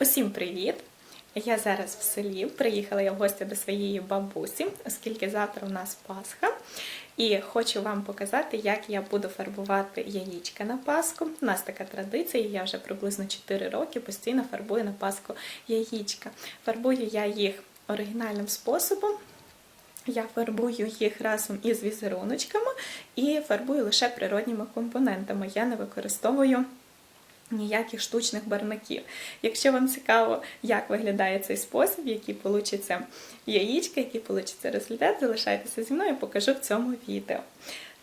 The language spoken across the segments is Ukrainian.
Усім привіт! Я зараз в селі. Приїхала я в гості до своєї бабусі, оскільки завтра у нас Пасха. І хочу вам показати, як я буду фарбувати яєчка на Пасху. У нас така традиція, я вже приблизно 4 роки постійно фарбую на Пасху яєчка. Фарбую я їх оригінальним способом. Я фарбую їх разом із візеруночками і фарбую лише природніми компонентами. Я не використовую ніяких штучних барвників. Якщо вам цікаво, як виглядає цей спосіб, які получаться яєчка, який получиться результат, залишайтеся зі мною, покажу в цьому відео.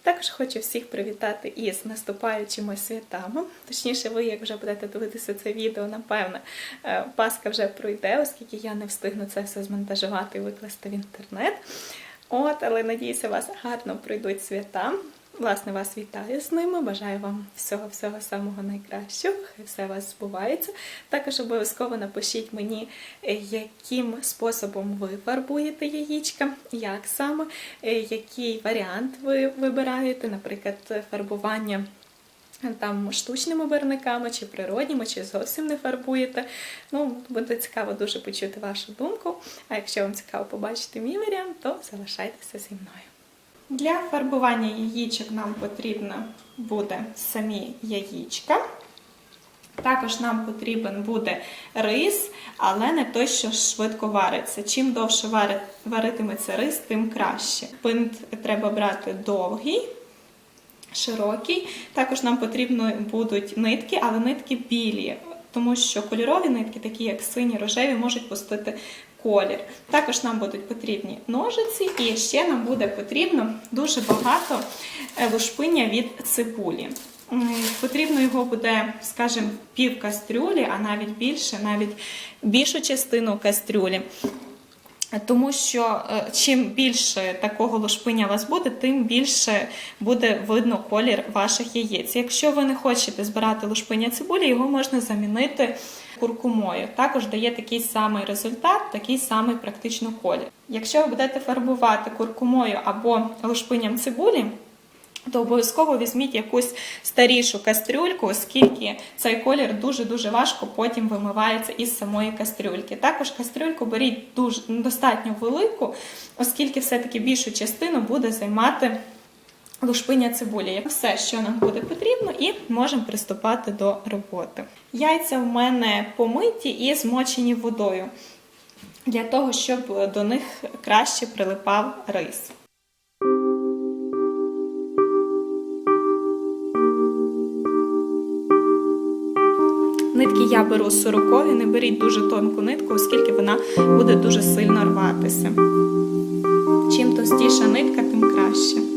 Також хочу всіх привітати із наступаючими святами. Точніше, ви, як вже будете дивитися це відео, напевне, е, Пасха вже пройде, оскільки я не встигну це все змонтажувати і викласти в інтернет. От, але надіюся, у вас гарно пройдуть свята. Власне, вас вітаю з ними. Бажаю вам всього-всього самого найкращого. Хай все у вас збувається. Також обов'язково напишіть мені, е, яким способом ви фарбуєте яєчка, як саме, е, який варіант ви вибираєте, наприклад, фарбування. Там штучними барвниками, чи природніми, чи зовсім не фарбуєте. Ну, буде цікаво дуже почути вашу думку. А якщо вам цікаво побачити мій варіант, то залишайтеся зі мною. Для фарбування яєчок нам потрібно буде самі яєчка. Також нам потрібен буде рис, але не той, що швидко вариться. Чим довше вари- варитиметься рис, тим краще. Пинт треба брати довгий, широкий. Також нам потрібно будуть нитки, але нитки білі, тому що кольорові нитки, такі як сині, рожеві, можуть пустити колір. Також нам будуть потрібні ножиці, і ще нам буде потрібно дуже багато е, лушпиння від цибулі. Потрібно його буде, скажімо, пів кастрюлі, а навіть більше, навіть більшу частину кастрюлі. Тому що е, чим більше такого лушпиня у вас буде, тим більше буде видно колір ваших яєць. Якщо ви не хочете збирати лушпиня цибулі, його можна замінити куркумою. Також дає такий самий результат, такий самий практично колір. Якщо ви будете фарбувати куркумою або лушпиням цибулі, то обов'язково візьміть якусь старішу кастрюльку, оскільки цей колір дуже-дуже важко потім вимивається із самої кастрюльки. Також кастрюльку беріть дуже достатньо велику, оскільки все-таки більшу частину буде займати лушпиня цибулі. Все, що нам буде потрібно, і можемо приступати до роботи. Яйця в мене помиті і змочені водою для того, щоб до них краще прилипав рис. Нитки я беру сорокові, не беріть дуже тонку нитку, оскільки вона буде дуже сильно рватися. Чим товстіша нитка, тим краще.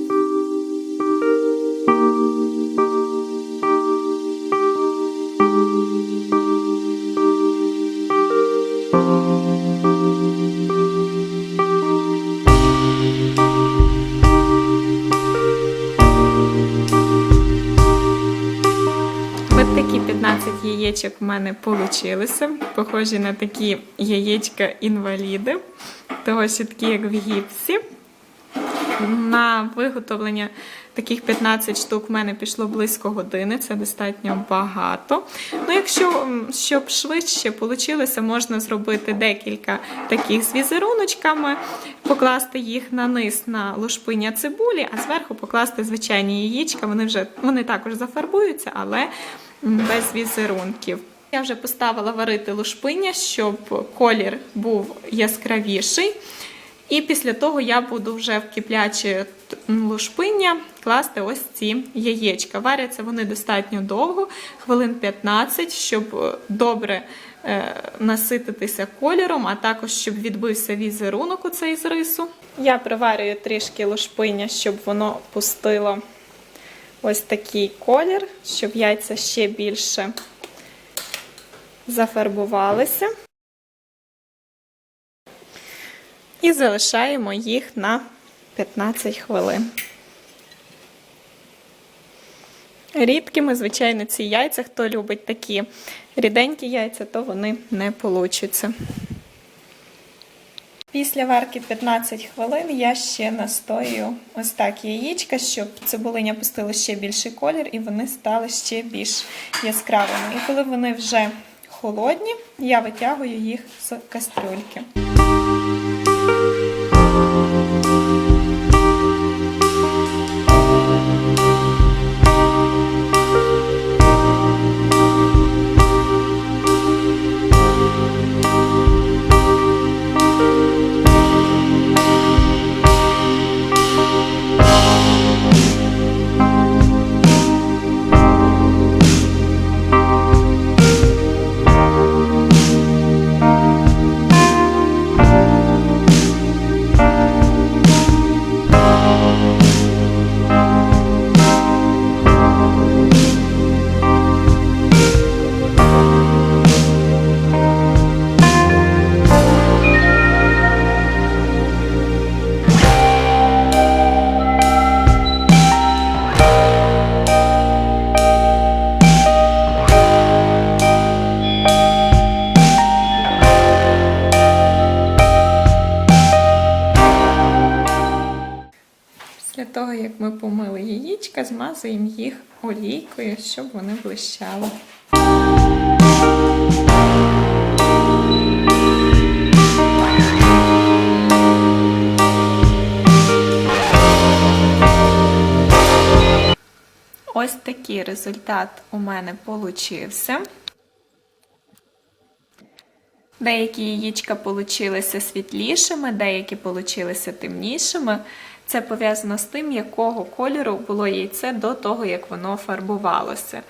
Яєчок в мене вийшло. Похожі на такі яєчка інваліди, того що такі, як в гіпсі. На виготовлення таких 15 штук в мене пішло близько години, це достатньо багато. Ну, якщо щоб швидше вийшло, можна зробити декілька таких з візеруночками, покласти їх на низ на лушпиня цибулі, а зверху покласти звичайні яєчка. Вони вже вони також зафарбуються, але без візерунків. Я вже поставила варити лушпиня, щоб колір був яскравіший. І після того я буду вже в кипляче лушпиння класти ось ці яєчка. Варяться вони достатньо довго, хвилин 15, щоб е, добре е, насититися кольором, а також щоб відбився візерунок у цей з рису. Я приварюю трішки лушпиння, щоб воно пустило ось такий колір, щоб яйця ще більше зафарбувалися. І залишаємо їх на 15 хвилин. Рідкими, звичайно, ці яйця, хто любить такі ріденькі яйця, то вони не получаться. Після варки 15 хвилин я ще настоюю ось так яєчка, щоб цибулиня пустила ще більший колір і вони стали ще більш яскравими. І коли вони вже холодні, я витягую їх з кастрюльки. Того, як ми помили яєчка, змазуємо їх олійкою, щоб вони блищали. Ось такий результат у мене получився. Деякі яєчка получилися світлішими, деякі получилися темнішими. Це пов'язано з тим, якого кольору було яйце до того, як воно фарбувалося.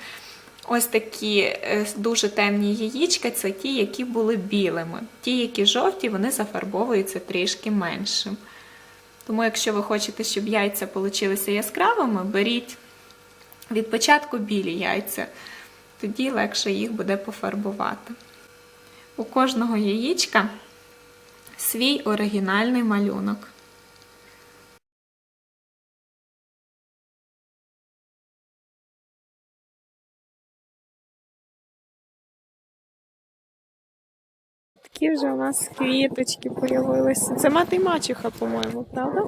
Ось такі е, дуже темні яєчка це ті, які були білими. Ті, які жовті, вони зафарбовуються трішки меншим. Тому, якщо ви хочете, щоб яйця получилися яскравими, беріть від початку білі яйця, тоді легше їх буде пофарбувати. У кожного яєчка свій оригінальний малюнок. Такі вже у нас квіточки появилися. Це мати й мачеха, по-моєму, правда?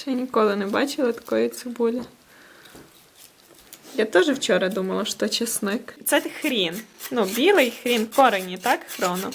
Ще ніколи не бачила такої цибулі. Я теж вчора думала, що чесник. Це хрін. Ну, білий хрін, корені, так, хроно?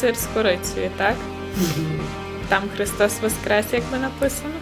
Сир з корицею, так? Там Христос Воскрес, як ми написано.